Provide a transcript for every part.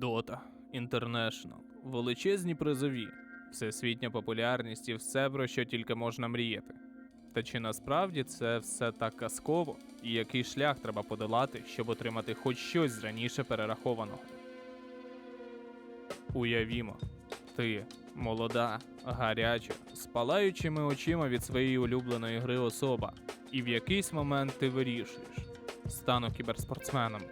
Dota, International, величезні призові, всесвітня популярність і все, про що тільки можна мріяти. Та чи насправді це все так казково, і який шлях треба подолати, щоб отримати хоч щось з раніше перерахованого? Уявімо, ти молода, гаряча, з палаючими очима від своєї улюбленої гри особа, і в якийсь момент ти вирішуєш: стану кіберспортсменом.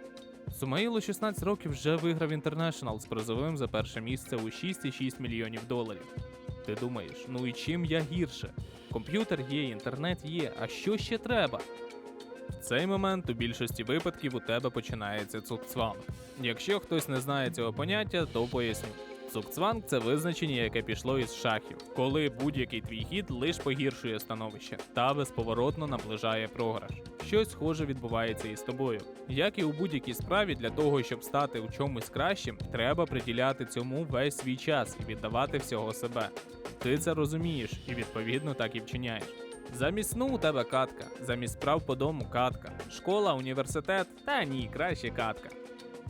Сумаїл у 16 років вже виграв інтернешнл з призовим за перше місце у 6,6 мільйонів доларів. Ти думаєш, ну і чим я гірше? Комп'ютер є, інтернет є, а що ще треба? В цей момент у більшості випадків у тебе починається цукцван. Якщо хтось не знає цього поняття, то поясню. Цукцванг це визначення, яке пішло із шахів, коли будь-який твій хід лише погіршує становище та безповоротно наближає програш. Щось схоже відбувається і з тобою. Як і у будь-якій справі, для того, щоб стати у чомусь кращим, треба приділяти цьому весь свій час і віддавати всього себе. Ти це розумієш і відповідно так і вчиняєш. Замість сну у тебе катка, замість справ по дому катка, школа, університет, та ні, краще катка.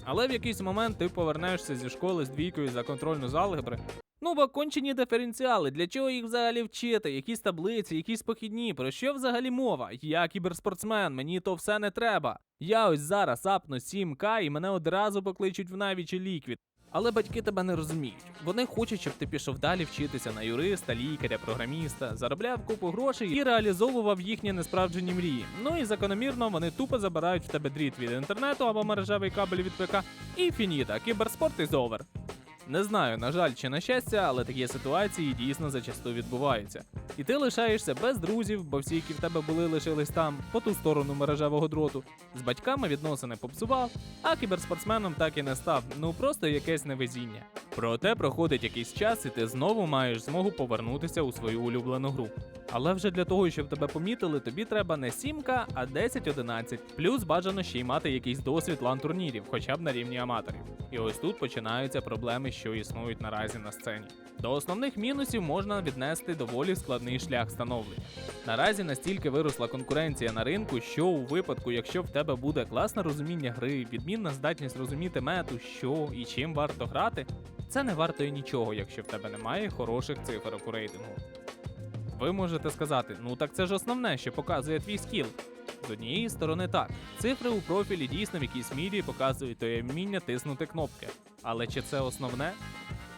Але в якийсь момент ти повернешся зі школи з двійкою за контрольну з алгебри. Ну, бо кончені диференціали, для чого їх взагалі вчити? Якісь таблиці, якісь похідні, про що взагалі мова? Я кіберспортсмен, мені то все не треба. Я ось зараз апну 7К і мене одразу покличуть в навічі ліквід. Але батьки тебе не розуміють. Вони хочуть, щоб ти пішов далі вчитися на юриста, лікаря, програміста, заробляв купу грошей і реалізовував їхні несправджені мрії. Ну і закономірно вони тупо забирають в тебе дріт від інтернету або мережевий кабель від ПК. І фініта, кіберспорт із овер. Не знаю, на жаль чи на щастя, але такі ситуації дійсно зачасту відбуваються. І ти лишаєшся без друзів, бо всі, які в тебе були, лишились там, по ту сторону мережевого дроту. З батьками відносини попсував, а кіберспортсменом так і не став. Ну просто якесь невезіння. Проте проходить якийсь час, і ти знову маєш змогу повернутися у свою улюблену гру. Але вже для того, щоб тебе помітили, тобі треба не 7К, а 10-11. Плюс бажано ще й мати якийсь досвід лан-турнірів, хоча б на рівні аматорів. І ось тут починаються проблеми, що існують наразі на сцені. До основних мінусів можна віднести доволі складний шлях становлення. Наразі настільки виросла конкуренція на ринку, що у випадку, якщо в тебе буде класне розуміння гри, відмінна здатність розуміти мету, що і чим варто грати, це не вартує нічого, якщо в тебе немає хороших цифр у рейтингу. Ви можете сказати, ну так це ж основне, що показує твій скіл. З однієї сторони так, цифри у профілі дійсно в якійсь мірі показують твоє вміння тиснути кнопки. Але чи це основне?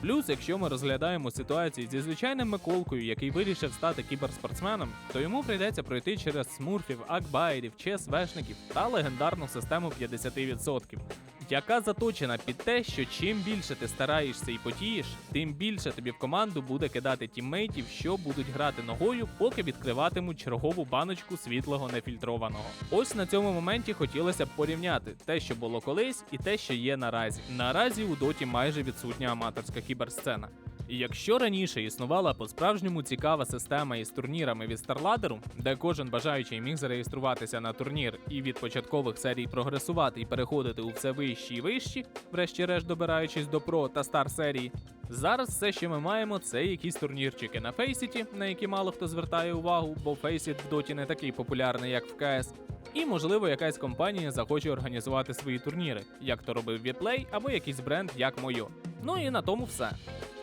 Плюс, якщо ми розглядаємо ситуацію зі звичайним Миколкою, який вирішив стати кіберспортсменом, то йому прийдеться пройти через смурфів, акбаєрів, ЧСВшників та легендарну систему 50%, яка заточена під те, що чим більше ти стараєшся і потієш, тим більше тобі в команду буде кидати тіммейтів, що будуть грати ногою, поки відкриватимуть чергову баночку світлого нефільтрованого. Ось на цьому моменті хотілося б порівняти те, що було колись, і те, що є наразі. Наразі у доті майже відсутня аматорська кіберсцена. І якщо раніше існувала по-справжньому цікава система із турнірами від StarLadder, де кожен бажаючий міг зареєструватися на турнір і від початкових серій прогресувати і переходити у все вищі і вищі, врешті-решт добираючись до Pro та Star серії, зараз все, що ми маємо, це якісь турнірчики на Фейсіті, на які мало хто звертає увагу, бо Фейсіт в доті не такий популярний, як в КС. І, можливо, якась компанія захоче організувати свої турніри, як то робив Віплей або якийсь бренд, як Мойо. Ну і на тому все.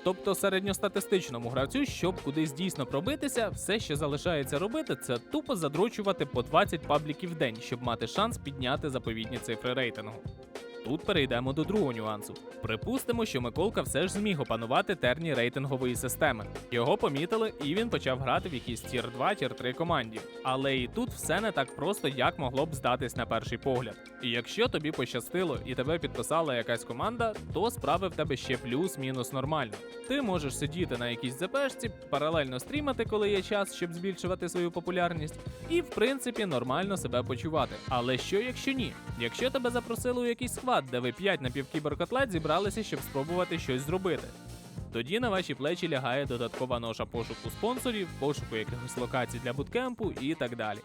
Тобто середньостатистичному гравцю, щоб кудись дійсно пробитися, все, що залишається робити, це тупо задрочувати по 20 пабліків в день, щоб мати шанс підняти заповітні цифри рейтингу. Тут перейдемо до другого нюансу. Припустимо, що Миколка все ж зміг опанувати терні рейтингової системи. Його помітили, і він почав грати в якійсь тір 2 тір 3 команді. Але і тут все не так просто, як могло б здатись на перший погляд. І якщо тобі пощастило і тебе підписала якась команда, то справи в тебе ще плюс-мінус нормально. Ти можеш сидіти на якійсь ЗПшці, паралельно стрімати, коли є час, щоб збільшувати свою популярність, і в принципі нормально себе почувати. Але що якщо ні? Якщо тебе запросили у якийсь склад, де ви 5 напівкіберкотлет зібралися, щоб спробувати щось зробити. Тоді на ваші плечі лягає додаткова ноша пошуку спонсорів, пошуку якихось локацій для буткемпу і так далі.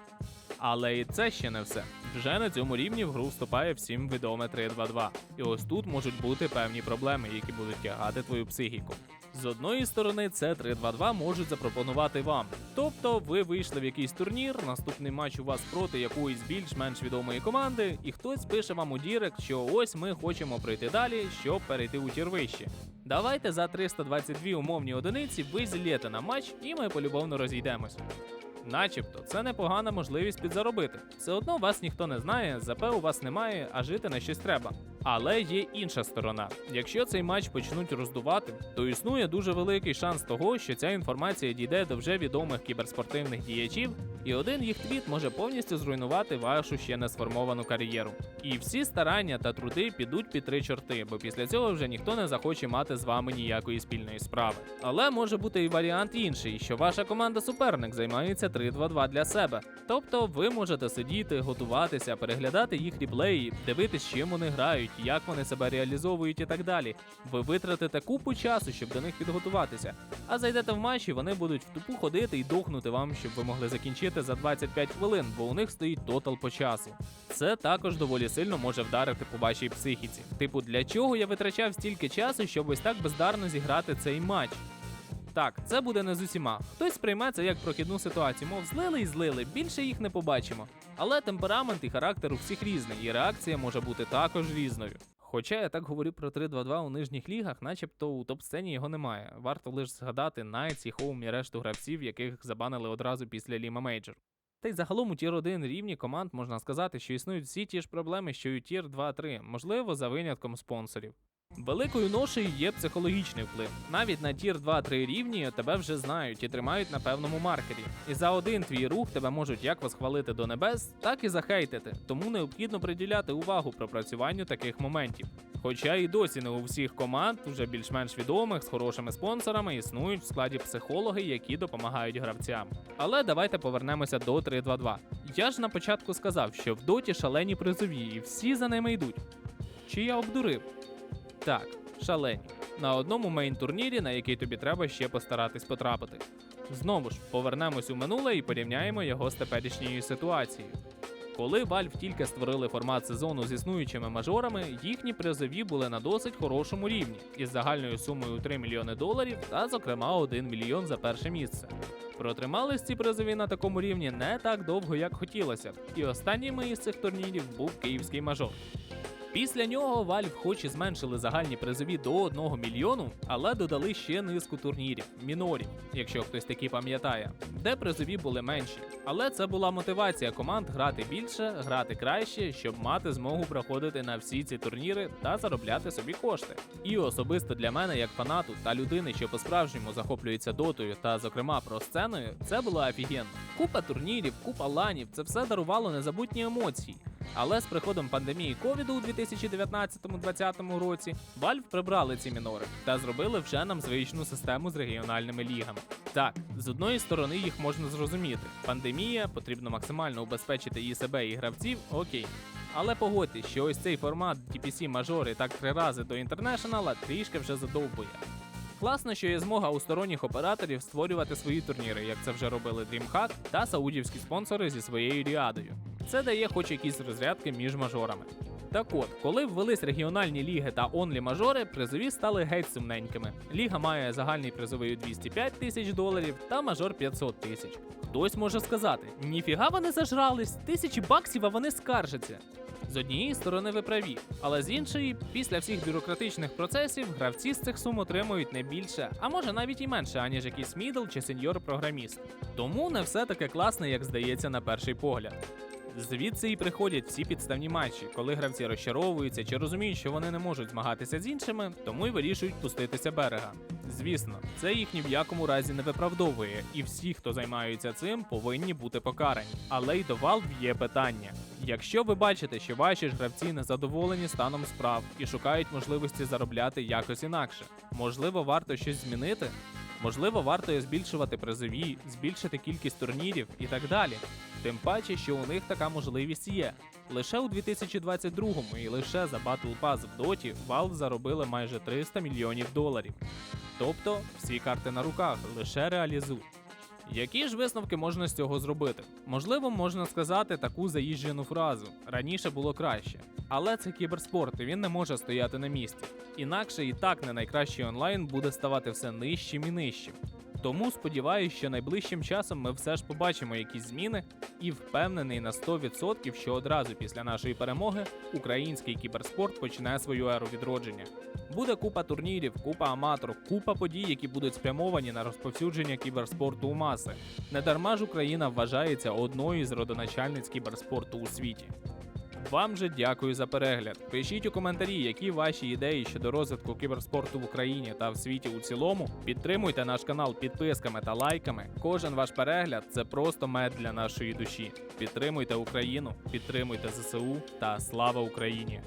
Але і це ще не все. Вже на цьому рівні в гру вступає всім відоме 3-2-2. І ось тут можуть бути певні проблеми, які будуть тягати твою психіку. З одної сторони, це 3-2-2 можуть запропонувати вам. Тобто ви вийшли в якийсь турнір, наступний матч у вас проти якоїсь більш-менш відомої команди, і хтось пише вам у Дірект, що ось ми хочемо пройти далі, щоб перейти у тір вище. Давайте за 322 умовні одиниці ви зілєте на матч, і ми полюбовно розійдемося. Начебто, це непогана можливість підзаробити. Все одно вас ніхто не знає, ЗП у вас немає, а жити на щось треба. Але є інша сторона. Якщо цей матч почнуть роздувати, то існує дуже великий шанс того, що ця інформація дійде до вже відомих кіберспортивних діячів, і один їх твіт може повністю зруйнувати вашу ще не сформовану кар'єру. І всі старання та труди підуть під три чорти, бо після цього вже ніхто не захоче мати з вами ніякої спільної справи. Але може бути і варіант інший, що ваша команда суперник займається 3-2-2 для себе. Тобто ви можете сидіти, готуватися, переглядати їх ріплеї, дивитись, чим вони грають, як вони себе реалізовують і так далі. Ви витратите купу часу, щоб до них підготуватися. А зайдете в матч, і вони будуть в тупу ходити і дохнути вам, щоб ви могли закінчити за 25 хвилин, бо у них стоїть тотал по часу. Це також доволі сильно може вдарити по вашій психіці. Типу, для чого я витрачав стільки часу, щоб ось так бездарно зіграти цей матч? Так, це буде не з усіма. Хтось сприйме це як прохідну ситуацію, мов злили і злили, більше їх не побачимо. Але темперамент і характер у всіх різний, і реакція може бути також різною. Хоча я так говорю про 3-2-2 у нижніх лігах, начебто у топ-сцені його немає. Варто лише згадати Найтс і Хоум і решту гравців, яких забанили одразу після Ліма Мейджор. Та й загалом у тір 1 рівні команд можна сказати, що існують всі ті ж проблеми, що й у тір 2-3, можливо, за винятком спонсорів. Великою ношею є психологічний вплив. Навіть на тір 2-3 рівні тебе вже знають і тримають на певному маркері. І за один твій рух тебе можуть як восхвалити до небес, так і захейтити. Тому необхідно приділяти увагу пропрацюванню таких моментів. Хоча і досі не у всіх команд, вже більш-менш відомих з хорошими спонсорами, існують в складі психологи, які допомагають гравцям. Але давайте повернемося до 3-2-2. Я ж на початку сказав, що в доті шалені призові, і всі за ними йдуть. Чи я обдурив? Так, шалені. На одному мейн-турнірі, на який тобі треба ще постаратись потрапити. Знову ж, повернемось у минуле і порівняємо його з теперішньою ситуацією. Коли Valve тільки створили формат сезону з існуючими мажорами, їхні призові були на досить хорошому рівні, із загальною сумою у 3 мільйони доларів та, зокрема, 1 мільйон за перше місце. Протримались ці призові на такому рівні не так довго, як хотілося, і останніми із цих турнірів був київський мажор. Після нього Valve хоч і зменшили загальні призові до 1 мільйону, але додали ще низку турнірів, мінорів, якщо хтось такі пам'ятає, де призові були менші. Але це була мотивація команд грати більше, грати краще, щоб мати змогу проходити на всі ці турніри та заробляти собі кошти. І особисто для мене, як фанату та людини, що по-справжньому захоплюється дотою та, зокрема, про сценою, це було офігенно. Купа турнірів, купа ланів, це все дарувало незабутні емоції. Але з приходом пандемії ковіду у 2019-2020 році Valve прибрали ці мінори та зробили вже нам звичну систему з регіональними лігами. Так, з одної сторони їх можна зрозуміти. Пандемія, потрібно максимально убезпечити і себе, і гравців, окей. Але погодьтесь, що ось цей формат DPC мажори так три рази до інтернешнала трішки вже задовбує. Класно, що є змога у сторонніх операторів створювати свої турніри, як це вже робили DreamHack та саудівські спонсори зі своєю ріадою. Це дає хоч якісь розрядки між мажорами. Так от, коли ввелись регіональні ліги та онлі мажори, призові стали геть сумненькими. Ліга має загальний призовий у 205 тисяч доларів та мажор 500 тисяч. Хтось може сказати: ніфіга вони зажрались, тисячі баксів, а вони скаржаться. З однієї сторони ви праві, але з іншої, після всіх бюрократичних процесів, гравці з цих сум отримують не більше, а може навіть і менше, аніж якийсь мідл чи сеньор-програміст. Тому не все таке класне, як здається на перший погляд. Звідси і приходять всі підставні матчі, коли гравці розчаровуються чи розуміють, що вони не можуть змагатися з іншими, тому й вирішують пуститися берега. Звісно, це їх ні в якому разі не виправдовує, і всі, хто займаються цим, повинні бути покарані. Але й до Valve є питання. Якщо ви бачите, що ваші ж гравці не задоволені станом справ і шукають можливості заробляти якось інакше, можливо, варто щось змінити? Можливо, варто збільшувати призові, збільшити кількість турнірів і так далі. Тим паче, що у них така можливість є. Лише у 2022-му і лише за Battle Pass в Доті Valve заробили майже 300 мільйонів доларів. Тобто всі карти на руках, лише реалізуй. Які ж висновки можна з цього зробити? Можливо, можна сказати таку заїжджену фразу: раніше було краще. Але це кіберспорт, і він не може стояти на місці. Інакше і так не найкращий онлайн буде ставати все нижчим і нижчим. Тому сподіваюся, що найближчим часом ми все ж побачимо якісь зміни і впевнений на 100%, що одразу після нашої перемоги український кіберспорт почне свою еру відродження. Буде купа турнірів, купа аматорів, купа подій, які будуть спрямовані на розповсюдження кіберспорту у маси. Недарма ж Україна вважається одною з родоначальниць кіберспорту у світі. Вам же дякую за перегляд. Пишіть у коментарі, які ваші ідеї щодо розвитку кіберспорту в Україні та в світі у цілому. Підтримуйте наш канал підписками та лайками. Кожен ваш перегляд це просто мед для нашої душі. Підтримуйте Україну, підтримуйте ЗСУ та слава Україні!